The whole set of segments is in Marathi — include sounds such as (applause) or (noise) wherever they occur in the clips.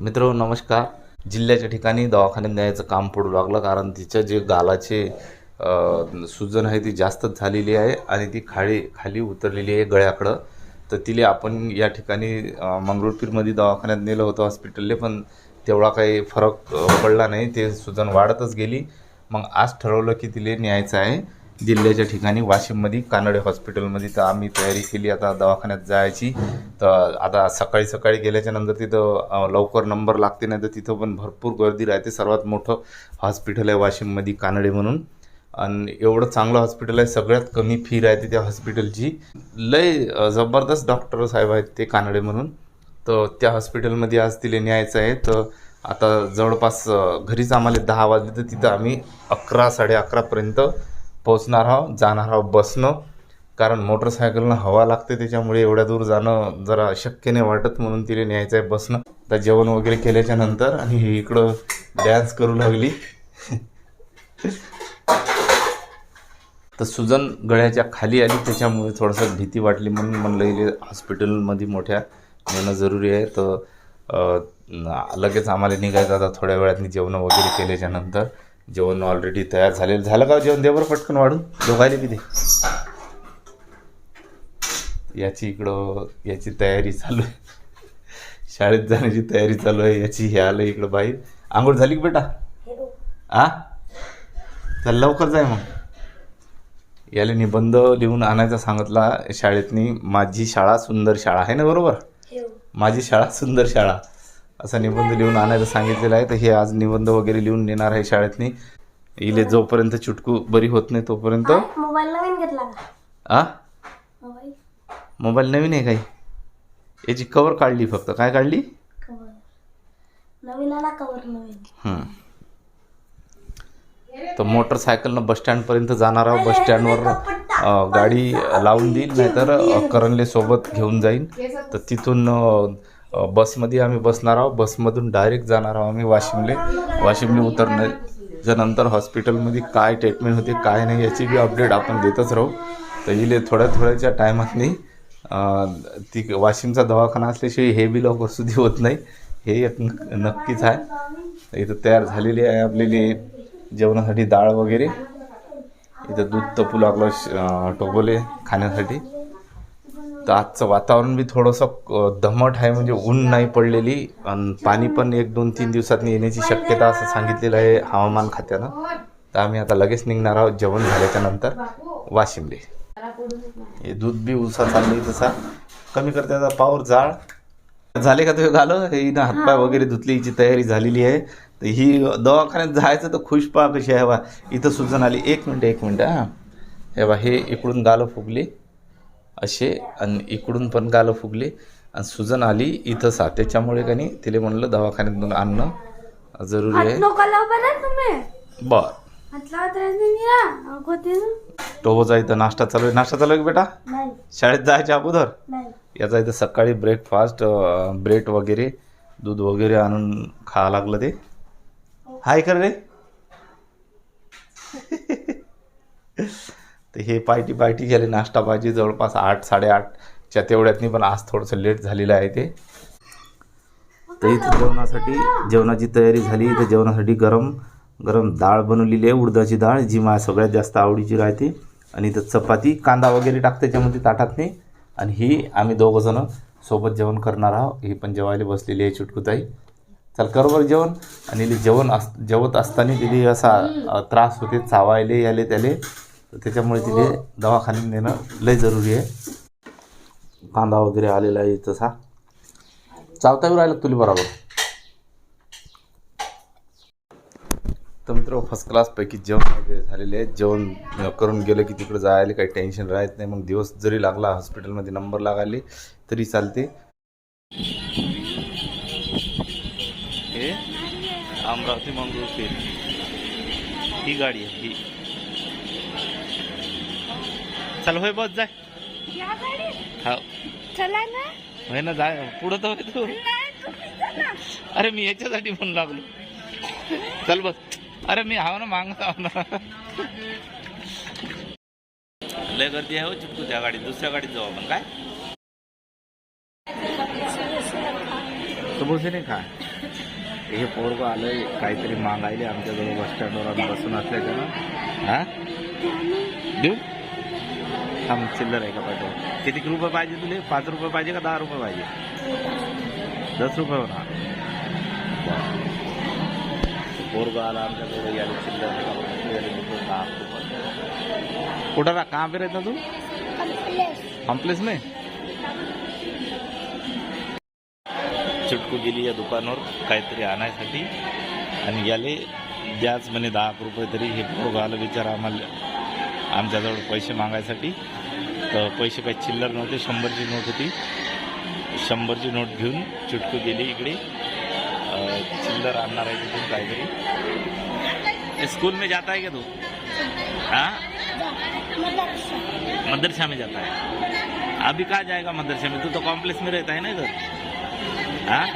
मित्र नमस्कार. जिल्ह्याच्या ठिकाणी दवाखान्यात न्यायचं काम पडू लागलं कारण तिचं जे गालाचे सूजन आहे ती जास्तच झालेली आहे आणि ती खाली खाली उतरलेली आहे गळ्याकडं. तर तिला आपण या ठिकाणी मंगरुळपीरमध्ये दवाखान्यात नेलं होतं हॉस्पिटलले पण तेवढा काही फरक पडला नाही. ते सूजन वाढतच गेली. मग आज ठरवलं की तिला न्यायचं आहे. जिल्ह्याच्या ठिकाणी वाशिममध्ये कानडे हॉस्पिटलमध्ये तर आम्ही तयारी केली. आता दवाखान्यात जायची. तर आता सकाळी सकाळी गेल्याच्यानंतर तिथं लवकर नंबर लागते नाही तर तिथं पण भरपूर गर्दी राहते. सर्वात मोठं हॉस्पिटल आहे वाशिममध्ये कानडे म्हणून. आणि एवढं चांगलं हॉस्पिटल आहे सगळ्यात कमी फी राहते त्या हॉस्पिटलची. लय जबरदस्त डॉक्टर साहेब आहेत ते कानडे म्हणून. तर त्या हॉस्पिटलमध्ये आज तिला न्यायचं आहे. तर आता जवळपास घरीच आम्हाला दहा वाजले तर तिथं आम्ही अकरा साडे अकरापर्यंत पोहोचणार आहो जाणार आहो बसनं. कारण मोटरसायकलनं हवा लागते त्याच्यामुळे एवढ्या दूर जाणं जरा शक्य नाही वाटत म्हणून तिला न्यायचं आहे बसणं तर जेवण वगैरे केल्याच्यानंतर आणि इकडं डॅन्स करू लागली. (laughs) तर सुजन गळ्याच्या खाली आली त्याच्यामुळे थोडंसं भीती वाटली म्हणून म्हणलं गेले हॉस्पिटलमध्ये मोठ्या नेणं जरुरी आहे. तर लगेच आम्हाला निघायचं आता थोड्या वेळात जेवण वगैरे केल्याच्यानंतर. जेवण ऑलरेडी तयार झालेलं. झालं का जेवण? दे बरं पटकन वाढून. दोघायला बी दे. याची इकडं याची तयारी चालू आहे. शाळेत जाण्याची तयारी चालू आहे. याची हे आलं इकडं बाहेर. आंघोळ झाली का बेटा? आ? चल लवकर जाय मग. याला निबंध लिहून आणायचा सांगितला शाळेतनी. माझी शाळा सुंदर शाळा आहे ना बरोबर? माझी शाळा सुंदर शाळा. असा निबंध लिहून आणायचं सांगितलेलं आहे. तर हे आज निबंध वगैरे लिहून नेणार आहे शाळेतनी. इले जोपर्यंत चुटकू बरी होत नाही तोपर्यंत. मोबाईल नवीन घेतला आ? मोबाईल. नवीन आहे काही याची कवर काढली फक्त. काय काढली. तर मोटरसायकलनं बस स्टँडपर्यंत जाणार आहोत. बस स्टँडवर गाडी लावून देईल नाहीतर अ, करंजले सोबत घेऊन जाईन. तर तिथून बसमध्ये आम्ही बसणार आहोत. बसमधून डायरेक्ट जाणार आहोत आम्ही वाशिमले. वाशिमले उतरण्याच्या नंतर हॉस्पिटलमध्ये काय ट्रीटमेंट होते काय नाही याची बी अपडेट आपण देतच राहू. तर इले थोड्या थोड्याच्या टायमातनी ती वाशिमचा दवाखाना असल्याशिवाय हे बी लवकर सुधी होत नाही. हे एक नक्कीच आहे. इथं तयार झालेली आहे आपलेली जेवणासाठी डाळ वगैरे. इथं दूध तपू लागलं श- खाण्यासाठी. तर आजचं वातावरण बी थोडंसं दमट आहे म्हणजे ऊन नाही पडलेली. आणि पाणी पण एक दोन तीन दिवसात येण्याची शक्यता असं सांगितलेलं आहे हवामान खात्यानं. तर आम्ही आता लगेच निघणार आहोत जेवण झाल्याच्यानंतर. वाशिमले हे दूध बी उसा चाललंय तसा. कमी करते पावर जाळ. झाले का तुम्ही घालं हे ना हातपाय वगैरे धुतली हिची तयारी झालेली आहे. तर ही दवाखान्यात जायचं तर खुश पहा कशी आहे. बा इथं सुजन आली. एक मिनटं एक मिनटं हां. हे बा हे इकडून गालं फुगली. असे आणि इकडून पण गालं फुगली. आणि सुजन आली इथं सा त्याच्यामुळे का नाही तिला म्हणलं दवाखान्यातून आणणं जरुरी आहे. बर टोबोचा इथं नाश्ता चालू आहे. नाश्ता चालू आहे बेटा? शाळेत जायच्या अगोदर? नाही. याचा इथं सकाळी ब्रेकफास्ट ब्रेड वगैरे दूध वगैरे आणून खावं लागलं ते. हाय कर रे. (laughs) तर हे पार्टी पार्टी झाली नाश्ता पाहिजे जवळपास आठ साडेआठच्या तेवढ्यातनी पण आज थोडंसं लेट झालेलं आहे ते. तर इथं जेवणासाठी जेवणाची तयारी झाली. तर जेवणासाठी गरम गरम डाळ बनवलेली आहे उडदाची डाळ जी माझ्या सगळ्यात जास्त आवडीची राहते. आणि इथं चपाती कांदा वगैरे टाकते त्याच्यामध्ये ताटातने. आणि ही आम्ही दोघंजणं सोबत जेवण करणार आहोत. ही पण जेवायला बसलेली आहे चुटकुताई. चल कर बरं जेवण. आणि जेवण अस जेवत असताना तिथे असा त्रास होते चावायले याले त्याले. तर त्याच्यामुळे तिथे दवाखान्यात नेणं लय जरुरी आहे. कांदा वगैरे आलेला आहे तसा. चावता येऊ राहिला तुला बरोबर? तर मित्र फर्स्ट क्लासपैकी जेवण वगैरे झालेले आहे. जेवण करून गेलं की तिकडे जायला काही टेन्शन राहत नाही. मग दिवस जरी लागला हॉस्पिटलमध्ये नंबर लागले तरी चालते. हे अमरावती मंगळूर ही गाडी आहे ही. चल होय बस जाय. हा चला ना. होय ना जाय. पुढं तर होय तू. अरे मी याच्यासाठी म्हणून लागलो. चल बस. अरे मी हाव ना मागत आहो ना. लय गर्दी आहे हो चिपकू त्या गाडीत. दुसऱ्या गाडीत जाऊ आपण. काय? तो बोलते नाही काय हे पोरग आलंय काहीतरी मागायले आमच्याजवळ बस स्टँडवर आम्ही बसून असल्याचं ना? हा? देऊ? थांब चिल्लर आहे का पाठव? किती रुपये पाहिजे तुले? पाच रुपये पाहिजे का दहा रुपये पाहिजे? दस रुपये होणार पोरगा आला आमच्याकडे याला चिल्लर का दहा रुपये कुठं रा कहाँ पे रहता तू? कॉम्प्लेक्स में चुटकू गेली या दुकानावर काहीतरी आणायसाठी. आणि याले द्याच म्हणे दहा रुपये तरी. हे पोरगा आलं विचार आम्हाला आमच्याजवळ पैसे मागायसाठी. पैसे काही चिल्लर नव्हते शंभरची नोट होती. शंभरची नोट घेऊन चुटकू गेली इकडे. चिल्लर आणणार आहे तिथून काहीतरी. स्कूल में जाता है क्या तू? हाँ? मदरसा में जाता है अभी कहाँ जाएगा मदरसा में तू तो कॉम्प्लेक्स में रहता है ना इधर. हाँ?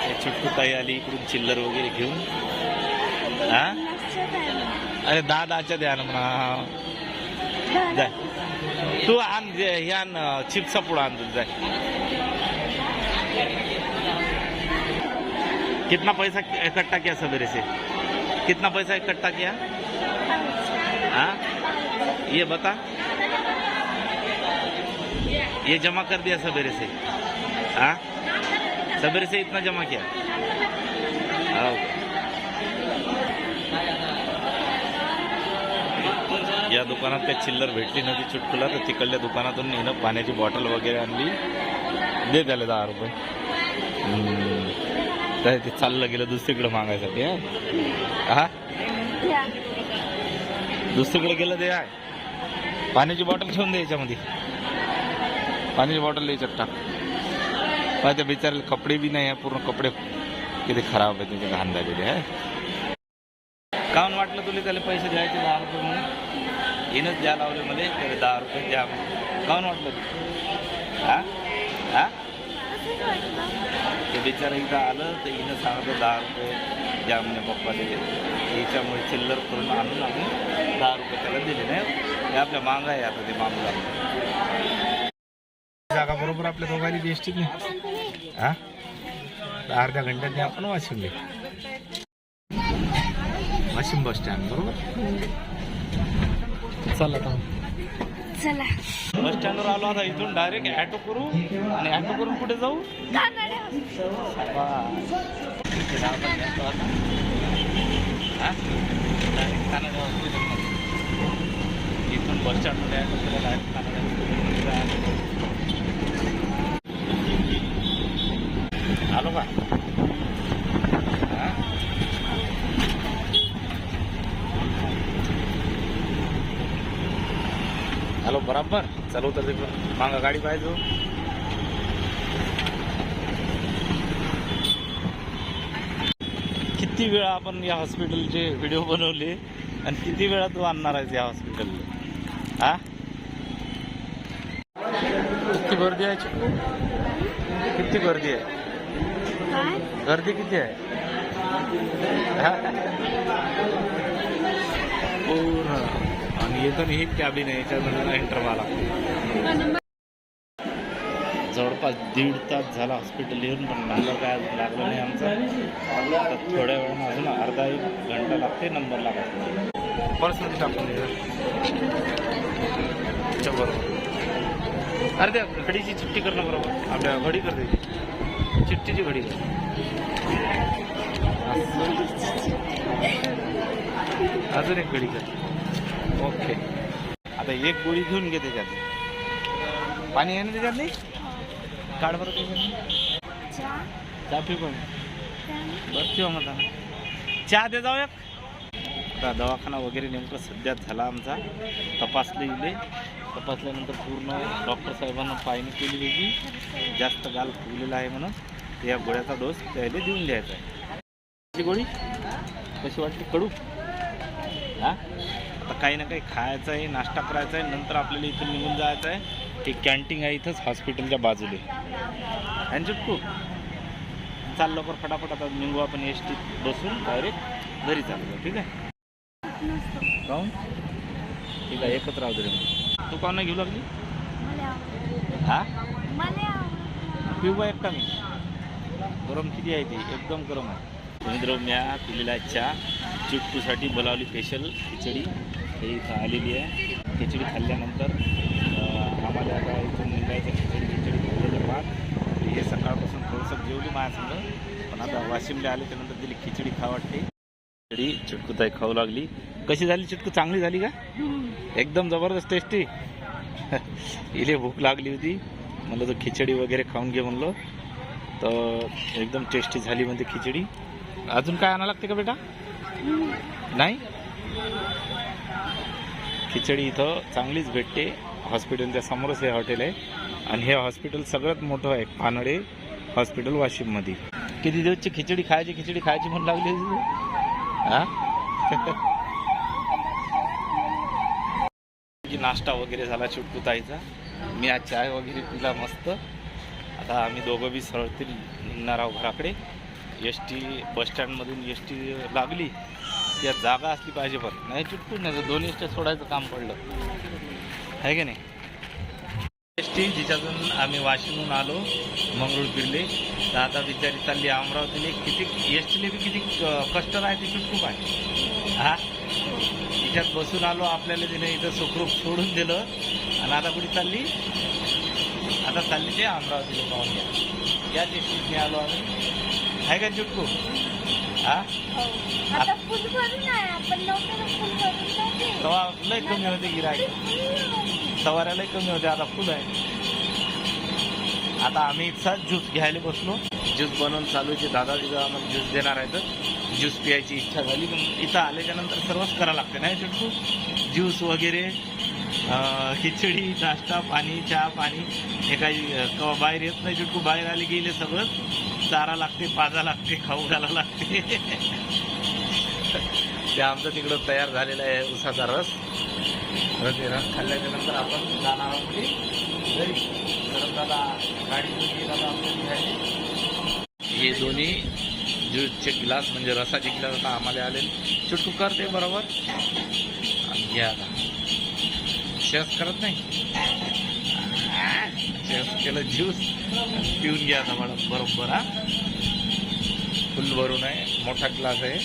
हे छुटकू ताई आली इकडून चिल्लर वगैरे घेऊन. हा? अरे दहा दहाच्या द्या ना म्हणा जाय तू आण हे आण चिप्सचा पुडा आण तू, कितना पैसा इकट्ठा किया सवेरे से? कितना पैसा इकट्ठा किया? हाँ ये बता। ये जमा कर दिया सवेरे से। हाँ सवेरे से इतना जमा किया? हाँ या दुकानात काही चिल्लर भेटली नव्हती चुटकुला तर तिकडल्या दुकानातून हिनं पाण्याची बॉटल वगैरे आणली. दे त्याला दहा रुपये. तर ते चाललं गेलं दुसरीकडे मागायसाठी हा? दुसरीकडे गेलं ते आहे पाण्याची बॉटल ठेवून दे याच्यामध्ये. पाण्याची बॉटल याच्यात टाक. त्या बिचाराला कपडे बी नाही आहे पूर्ण कपडे किती खराब आहे त्याचे घाण झालेले आहे काऊन वाटलं तुला त्याला पैसे द्यायचे दहा रुपये म्हणून? येणंच द्या लावले मध्ये त्याला दहा रुपये द्या म्हणून. काऊन वाटलं तू हा? हा? ते बिचारा इथं आलं तर हिनं सांगितलं दहा रुपये द्या म्हणे पप्पाले. याच्यामुळे चिल्लर करून आणून आम्ही दहा रुपये त्याला दिले नाही? हे आपल्या मांग आहे आता ते मामला. जागा बरोबर आपल्या दोघांनी बेस्टीत नाही हा? अर्ध्या घंट्यात आपण वाशिमले वाशिम बस स्टँड बरोबर चल आता चला बस स्टँडवर आलो आता इथून डायरेक्ट ॲटो करू आणि ॲटो करून कुठे जाऊ हा? इथून बस स्टँडमध्ये ॲटो केलं डायरेक्ट कानडे hospital मध्ये जायचं. आलो का बराबर. चालू तर मागा गाडी पाहिजे किती वेळा आपण या हॉस्पिटलचे व्हिडिओ बनवले आणि किती वेळा तू आणणार आहेस या हॉस्पिटलला? हा किती गर्दी आहे? किती गर्दी आहे? गर्दी किती आहे? हा? पूर्ण. आणि ही कॅबिन आहे याच्यामध्ये एंटर व्हायला जवळपास दीड तास झाला हॉस्पिटल येऊन पण नंबर काय लागला नाही आमचा. आता थोड्या वेळानं अजून अर्धा एक घंटा लागते नंबर लागत पर्समध्ये टाकून बरोबर अरे त्या घडीची चिठ्ठी करणं बरोबर. आपल्या घडी करते चिठ्ठीची घडी कर. अजून एक घडी कर. ओके. आता एक गोळी घेऊन घे त्याच्यात. पाणी आहे ना त्याच्यात नाही? काढ बरं त्याच्यात. चहा. पिऊ पण बरं मग आता. चहा दे जाऊ एक. आता दवाखाना वगैरे नेमकं सध्याच झाला आमचा. तपासले इले. तपासल्यानंतर पूर्ण डॉक्टर साहेबांना पाहणी केली वेगळी. जास्त गाल फुगलेला आहे म्हणून. त्या गोळ्याचा डोस त्याला देऊन द्यायचा आहे. गोळी? कशी वाटली? कडू? हा? आता काही ना काही खायचं आहे नाश्ता करायचा आहे नंतर आपल्याला इथून निघून जायचं आहे एक कॅन्टीन आहे इथंच हॉस्पिटलच्या बाजूला. आणि चुटकू चाल लवकर फटाफट आता निघू आपण एस टीत बसून डायरेक्ट घरी चालू ठीक आहे? काहून? ठीक आहे एकत्र राहू दे मग. तू काहून घेऊ लागली? हां? हा पिऊ बा एकटा मी. गरम किती आहे ती? एकदम गरम आहे. मित्र म्या पिलेला चहा. चिटकूसाठी बोलावली स्पेशल खिचडी. हे इथं आलेली आहे. खिचडी खाल्ल्यानंतर आम्हाला आता इथून निघायचं खिचडी खिचडी खाल्लेलं भात. हे सकाळपासून थोडंसं जेवली माझ्यासंग पण आता वाशिमला आले त्यानंतर दिली खिचडी खा वाटते. खिचडी चिटकूताई खाऊ लागली. कशी झाली चिटकू? चांगली झाली का? एकदम जबरदस्त टेस्टी इले भूक लागली होती. म्हणलं तर खिचडी वगैरे खाऊन घे म्हणलं. तर एकदम टेस्टी झाली म्हणते खिचडी. अजून काय आणावं लागते का बेटा? नाही? खिचडी इथं चांगलीच भेटते. हॉस्पिटलच्या समोरच हे हॉटेल आहे. आणि हे हॉस्पिटल सगळ्यात मोठं आहे. पानडे हॉस्पिटल वाशिममध्ये. किती दिवसची खिचडी खायची खिचडी खायची म्हणून लागली होती (laughs) की नाश्ता वगैरे झाला चुटकुताईचा. मी आज चाय वगैरे पिला मस्त. आता आम्ही दोघं बी सरळतील निघणार आहोत घराकडे. एस टी बसस्टँडमधून एस टी लागली. यात जागा असली पाहिजे पण. नाही चुटकू नाही तर दोन एस सोडायचं काम पडलं. आहे की नाही? एस टी जिच्यातून आम्ही वाशिमहून आलो मंगळूर फिरले. तर आता बिचारी चालली अमरावतीला. किती एस टीले बी किती क- कष्ट राहते चुटकूप आहे हा? तिच्यात बसून आलो आपल्याला तिने इथं सुखरूप सोडून दिलं. आणि आता कुठे चालली? आता चालली ते अमरावतीला पाहून घ्या. एस टेस्टीत आलो आम्ही. आहे का चुटकू हा? आता फुल भरून आहे आपण लवकर फुल भरून जाते. तेव्हा लय कमी होते गिरायक सवाऱ्याला कमी होते आता फुल आहे. आता आम्ही इथचाच ज्यूस घ्यायला बसलो. ज्यूस बनवून चालू आहे दादा तिथं आम्हाला ज्यूस देणार आहेत ज्यूस पियायची इच्छा झाली पण इथं आल्याच्यानंतर सर्वच करावं लागते नाही चुटकू? ज्यूस वगैरे अं, खिचडी नाश्ता पाणी चहा पाणी हे काही अं, बाहेर येत नाही चुटकू बाहेर आले गेले सगळं. चारा लागते पाजा लागते खाऊ घाला लागते. ते आमचं तिकडं तयार झालेलं आहे उसाचा रस. तर ते रस खाल्ल्याच्या नंतर आपण जाणार आहोत घरी. दादा गाडी घेऊन हे दोन्ही ज्यूसचे गिलास म्हणजे रसाचे ग्लास आता आम्हाला आले चुटकू करते बरोबर? आणि घ्या आता करत नाही? शेअर्स केलं ज्यूस पिऊन घ्या आता मॅडम बरोबर हा? फुल भरून आहे मोठा ग्लास आहे.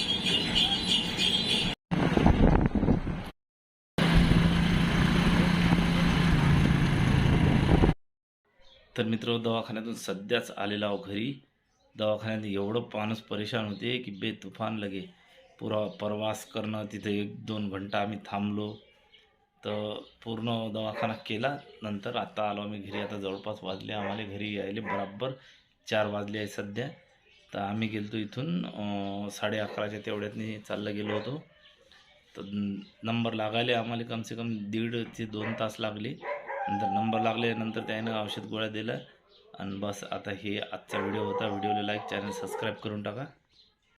तर मित्र दवाखान्यातून सध्याच आलेला आहो घरी. दवाखान्यात एवढं माणूस परेशान होते की बेतुफान लगे. पुरा प्रवास करणं तिथे एक दोन घंटा आम्ही थांबलो. तर पूर्ण दवाखाना केला. नंतर आता आलो आम्ही घरी. आता जवळपास वाजले. आम्हाला घरी यायले बराबर चार वाजले आहे सध्या. तर आम्ही गेलतो इथून साडे अकराच्या तेवढ्यातनी चाललं गेलो होतो. तर नंबर लागायला आम्हाला कमसे कम दीड ते दोन तास लागले. नंतर नंबर लागल्यानंतर त्यानं औषध गोळ्या दिल्या. आणि बस आता हे आजचा व्हिडिओ होता. व्हिडिओला लाईक चॅनल सबस्क्राईब करून टाका.